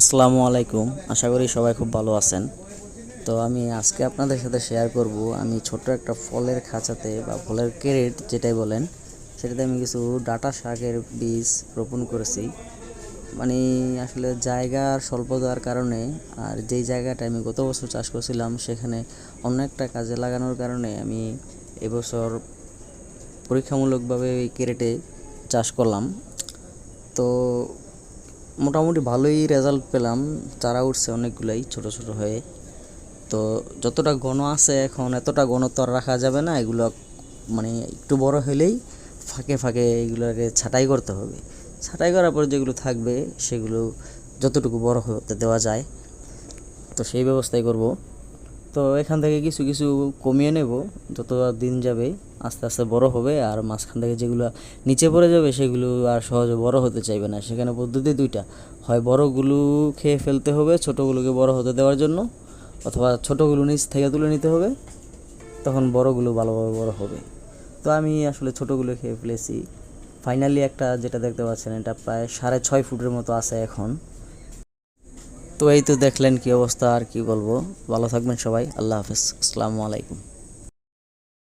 আসসালামু আলাইকুম। আশা করি সবাই খুব ভালো আছেন। তো আমি আজকে আপনাদের সাথে শেয়ার করব। আমি ছোট একটা ফলের খাঁচাতে বা ফলের ক্যারেট যেটাই বলেন, সেটাতে আমি কিছু ডাটা শাকের বীজ রোপণ করেছি। মানে আসলে জায়গার স্বল্পতার কারণে আর যেই জায়গাটা আমি গত বছর চাষ করছিলাম, সেখানে অন্য একটা কাজে লাগানোর কারণে আমি এবছর পরীক্ষামূলকভাবে এই ক্যারেটে চাষ করলাম। তো মোটামুটি ভালোই রেজাল্ট পেলাম। চারা উঠছে অনেকগুলাই ছোট ছোট হয়ে। তো যতটা ঘন আছে এখন, এতটা ঘন তো রাখা যাবে না। এগুলো মানে একটু বড় হলেই ফাঁকে ফাঁকে এগুলোকে ছাঁটাই করতে হবে। ছাঁটাই করার পর যেগুলো থাকবে, সেগুলো যতটুকু বড় হতে দেওয়া যায়। তো সেই ব্যবস্থাই করব। তো এখান থেকে কিছু কিছু কমিয়ে নেব। যত দিন যাবে আস্তে আস্তে বড় হবে আর মাঝখান থেকে যেগুলো নিচে পড়ে যাবে সেগুলো আর সহজে বড় হতে চাইবে না। সেখানে পদ্ধতি দুইটা। হয় বড়গুলো খেয়ে ফেলতে হবে ছোটোগুলোকে বড় হতে দেওয়ার জন্য, অথবা ছোটোগুলো নিচ থেকে তুলে নিতে হবে, তখন বড়গুলো ভালোভাবে বড় হবে। তো আমি আসলে ছোটোগুলো খেয়ে ফেলেছি। ফাইনালি একটা যেটা দেখতে পাচ্ছেন, এটা প্রায় সাড়ে ছয় ফুটের মতো আছে এখন। তো এই তো দেখলেন কি অবস্থা আর কি বলব। ভালো থাকবেন সবাই। আল্লাহ হাফেজ। আসসালামু আলাইকুম।